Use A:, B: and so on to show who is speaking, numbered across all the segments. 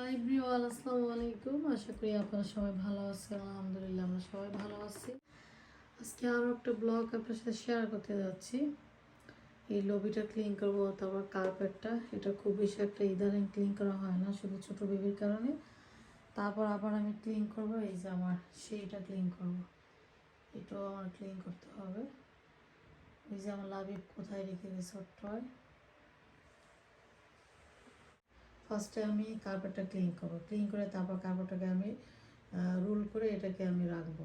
A: High ব্রিওয়াল আসসালামু আলাইকুম। আশা করি আপনারা সবাই ভালো আছেন। আলহামদুলিল্লাহ, আমরা সবাই ভালো আছি। আজকে আরও একটা ব্লগ আপনার সাথে শেয়ার করতে যাচ্ছি। এই লবিটা ক্লিন করব তারপর কার্পেটটা এটা খুব বেশি একটা ইদানিং ক্লিন করা হয় না, শুধু ছোটো বেবির কারণে। তারপর আবার আমি ক্লিন করব, এই যে আমার সেইটা ক্লিন করব। এটাও আমার ক্লিন করতে হবে। এই যে আমার লাভিব কোথায় রেখে গেছে, ওর ফার্স্টে আমি কার্পেটটা ক্লিন করব। ক্লিন করে তারপর কার্পেটটাকে আমি রোল করে এটাকে আমি রাখব।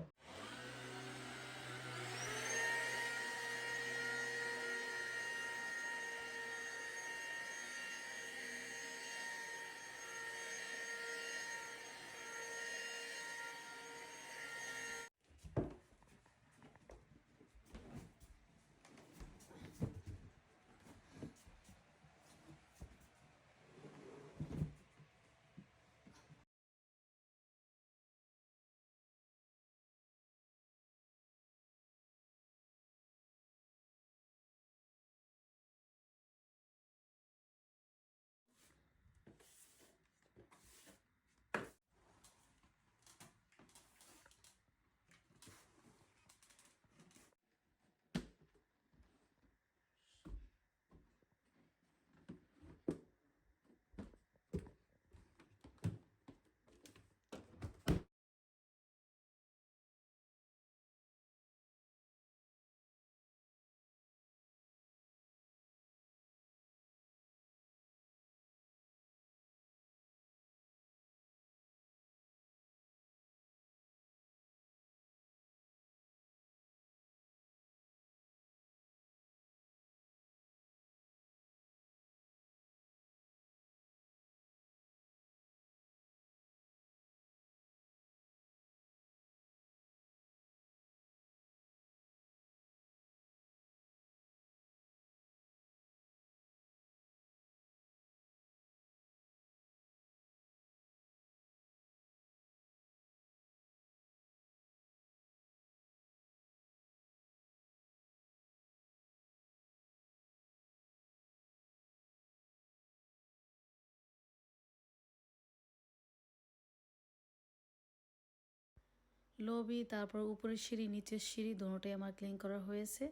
A: লবি, তারপর উপরের সিঁড়ি, নিচের সিঁড়ি দুটোটাই আমার ক্লিন করা হয়েছে।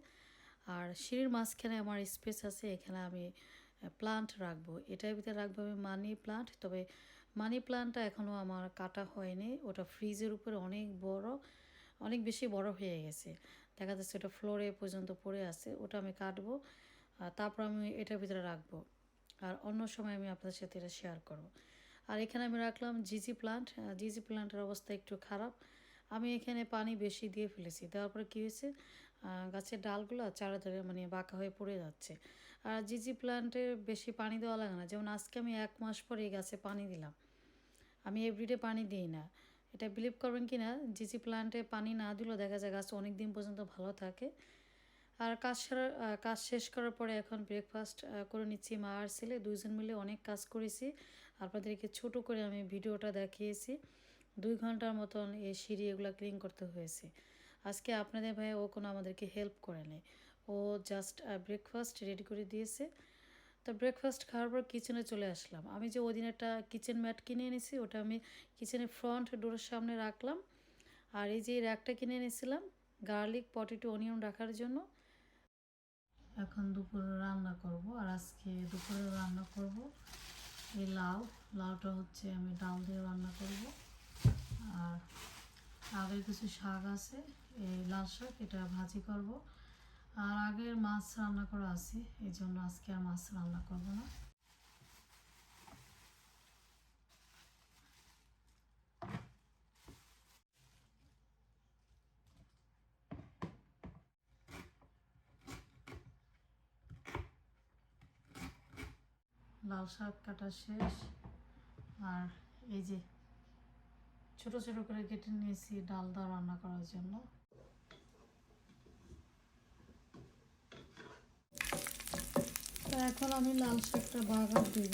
A: আর সিঁড়ির মাঝখানে আমার স্পেস আছে, এখানে আমি প্লান্ট রাখব। এটার ভিতরে রাখব আমি মানি প্লান্ট তবে মানি প্লান্টটা এখনও আমার কাটা হয়নি। ওটা ফ্রিজের উপরে অনেক বড়, অনেক বেশি বড় হয়ে গেছে। দেখা যাচ্ছে ওটা ফ্লোরে পর্যন্ত পড়ে আছে, ওটা আমি কাটবো। আর তারপর আমি এটার ভিতরে রাখব। আর অন্য সময় আমি আপনাদের সাথে এটা শেয়ার করব। আর এখানে আমি রাখলাম জিজি প্লান্ট জিজি প্লান্টের অবস্থা একটু খারাপ। আমি এখানে পানি বেশি দিয়ে ফেলেছি। দেওয়ার পরে কী হয়েছে? গাছের ডালগুলো চারিধারে মানে বাঁকা হয়ে পড়ে যাচ্ছে। আর জিজি প্লান্টে বেশি পানি দেওয়া লাগে না। যেমন আজকে আমি এক মাস পরে এই গাছে পানি দিলাম। আমি এভরিডে পানি দিই না। এটা বিলিভ করবেন কি না জিজি প্লান্টে পানি না দিলেও দেখা যায় গাছ অনেক দিন পর্যন্ত ভালো থাকে। আর কাজ সারা কাজ শেষ করার পরে এখন ব্রেকফাস্ট করে নিচ্ছি মা আর ছেলে। দুইজন মিলে অনেক কাজ করেছি। আপনাদেরকে ছোট করে আমি ভিডিওটা দেখিয়েছি। দুই ঘণ্টার মতন এই সিঁড়ি এগুলো ক্লিন করতে হয়েছে। আজকে আপনাদের ভাই ও কোনো আমাদেরকে হেল্প করে নেই। ও জাস্ট ব্রেকফাস্ট রেডি করে দিয়েছে। তো ব্রেকফাস্ট খাওয়ার পর কিচেনে চলে আসলাম। আমি যে ওদিন একটা কিচেন ম্যাট কিনে এনেছি, ওটা আমি কিচেনের ফ্রন্ট ডোরের সামনে রাখলাম। আর এই যে র্যাকটা কিনে এনেছিলাম গার্লিক পটেটো অনিয়ন রাখার জন্য। এখন দুপুরে রান্না করব। আর আজকে দুপুরে রান্না করব এই লাউ। লাউটা হচ্ছে আমি ডাল দিয়ে রান্না করব। আর আগের কিছু শাক আছে, এই লাল শাক, এটা ভাজি করব। আর আগের মাছ রান্না করা আছে, এই জন্য আজকে আর মাছ রান্না করব না। লাল শাক কাটা শেষ। আর এই যে ছোট ছোট করে কেটে নিয়েছি, ডাল দা রান্না করার জন্য। এখন আমি লাল শাকটা বাগান দিব।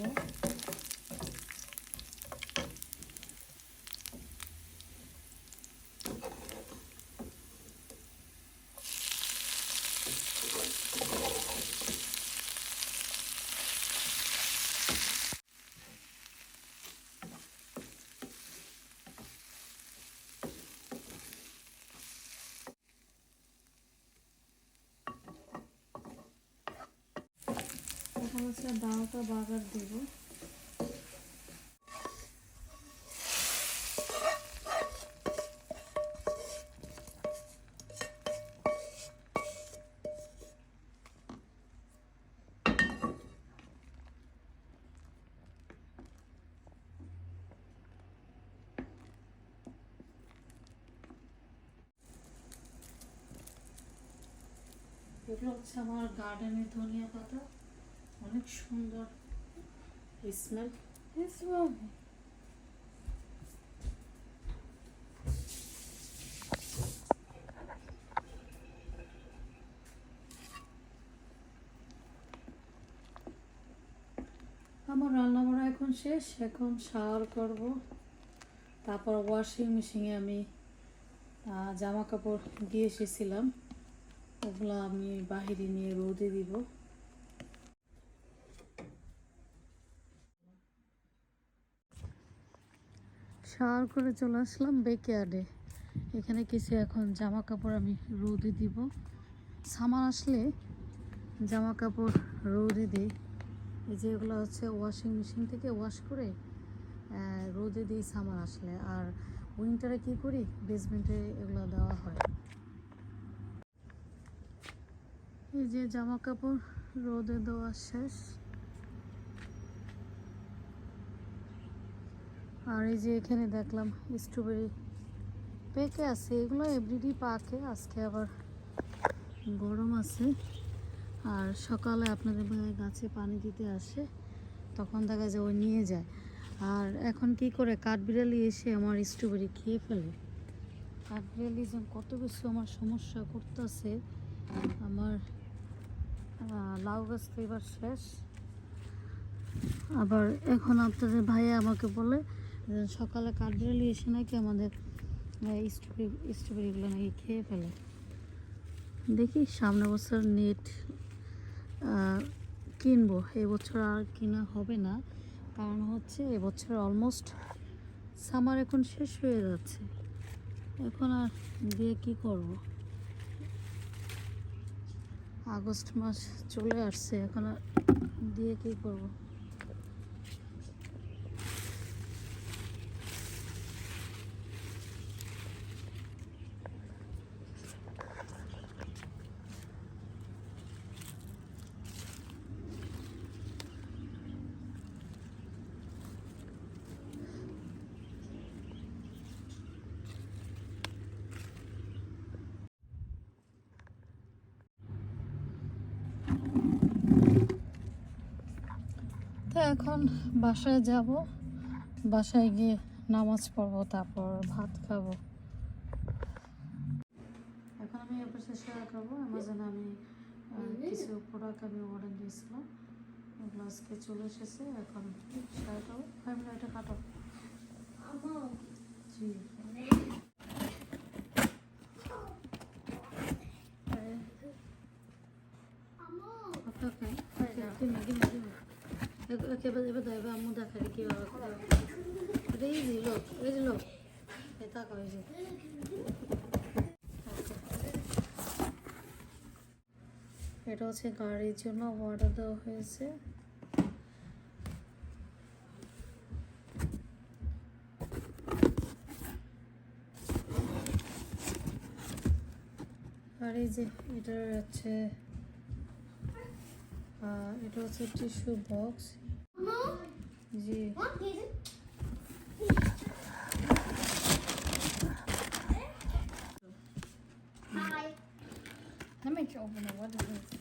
A: হচ্ছে ডালটা বাগার দেব। এগুলো হচ্ছে আমার গার্ডেনের ধনিয়া পাতা। অনেক সুন্দর। স্মেল আমার রান্না বান্না এখন শেষ, এখন শাওয়ার করব। তারপর ওয়াশিং মেশিনে আমি জামা কাপড় দিয়ে এসেছিলাম। ওগুলো আমি বাহিরে নিয়ে রোদে দিব। শাওয়ার করে চলে আসলাম বেকেয়ার্ডে এখানে কিছু এখন জামা কাপড় আমি রোদে দিব। সামার আসলে জামা কাপড় রোদে দিই। এই যে এগুলো হচ্ছে ওয়াশিং মেশিন থেকে ওয়াশ করে রোদে দিই সামার আসলে। আর উইন্টারে কি করি? বেসমেন্টে এগুলো দেওয়া হয়। এই যে জামা কাপড় রোদে দেওয়া শেষ। আর এই যে এখানে দেখলাম স্ট্রবেরি পেকে আছে, এগুলো এভরিডে পাকে। আজকে আবার গরম আছে। আর সকালে আপনাদের গাছে পানি দিতে আসে, তখন দেখা যায় ও নিয়ে যায়। আর এখন কি করে, কাঠবিড়ালি এসে আমার স্ট্রবেরি খেয়ে ফেলে। কাঠবিড়ালি যেন কত বেশি আমার সমস্যা করতেছে। আমার লাউ গাছ তো এবার শেষ। আবার এখন আপনাদের ভাইয়া আমাকে বলে যে সকালে কাঠবিড়ালি এসে নাকি আমাদের স্ট্রবেরি স্ট্রবেরিগুলো নাকি খেয়ে ফেলে। দেখি সামনে বছর নেট কিনবো। এবছর আর কিনা হবে না। কারণ হচ্ছে এবছর অলমোস্ট সামার এখন শেষ হয়ে যাচ্ছে। এখন আর দিয়ে কি করব? আগস্ট মাস চলে আসছে, এখন আর দিয়ে কি করব? এখন বাসায় যাব। বাসায় গিয়ে নামাজ পড়ব, তারপর ভাত খাব। এখন আমি পাশে শেয়ার করব অ্যামাজনে আমি কিছু প্রোডাক্ট আমি অর্ডার দিয়েছিলাম। ওগুলো আজকে চলে এসেছে। এখন শেয়ার করব ফ্যামিলি এটা কাটো। জি। give এবার এবার এবার আম্মু দেখাবে কীভাবে এটা ইজি লোক যে লোক। যে Okay. এটা হচ্ছে গাড়ির জন্য অর্ডার দেওয়া হয়েছে। আর এই যে, এটার হচ্ছে এটা হচ্ছে tissue box
B: Mom,
A: G
B: what is it? Hi.
C: Let me open it. What is this?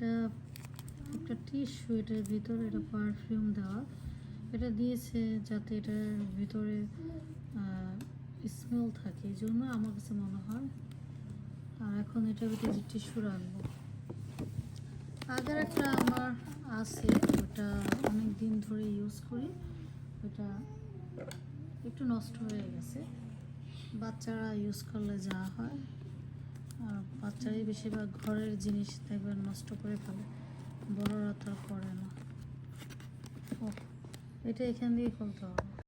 A: এটা একটা টিস্যু এটার ভিতরে এটা পারফিউম দেওয়া। এটা দিয়েছে যাতে এটার ভিতরে স্মেল থাকে। এই জন্য আমার কাছে মনে হয়, আর এখন এটার ভিতরে যে টিস্যু রাখব। আগের একটা আমার আছে, ওটা অনেক দিন ধরে ইউজ করি। ওটা একটু নষ্ট হয়ে গেছে। বাচ্চারা ইউজ করলে যা হয়। বাচ্চারাই বেশিরভাগ ঘরের জিনিস দেখবেন নষ্ট করে ফেলে। বড়রা তো করে না। ও এটা এখান দিয়ে খুলতে হবে।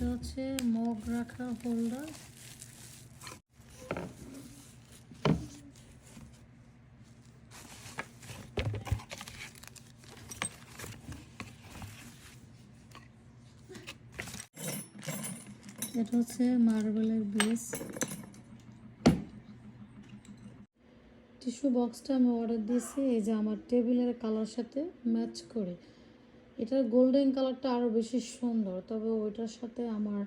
A: এটা হচ্ছে মগ রাখা হোল্ডার এটা হচ্ছে মার্বেলের বেস টিস্যু বক্সটা আমি অর্ডার দিয়েছি, এই যে আমার টেবিলের কালার সাথে ম্যাচ করে। এটার গোল্ডেন কালারটা আরও বেশি সুন্দর। তবে ওইটার সাথে আমার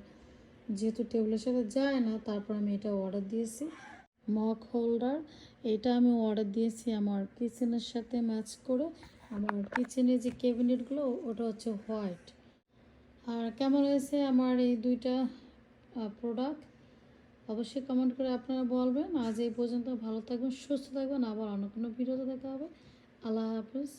A: যেহেতু টেবিলের সাথে যায় না, তারপর আমি এটা অর্ডার দিয়েছি। মক হোল্ডার এটা আমি অর্ডার দিয়েছি আমার কিচেনের সাথে ম্যাচ করে। আমার কিচেনের যে ক্যাবিনেটগুলো ওটা হচ্ছে হোয়াইট আর কেমন হয়েছে আমার এই দুইটা প্রোডাক্ট অবশ্যই কমেন্ট করে আপনারা বলবেন। আজ এই পর্যন্ত ভালো থাকবেন, সুস্থ থাকবেন। আবার অন্য কোনো ভিডিওতে দেখা হবে। আল্লাহ হাফিজ।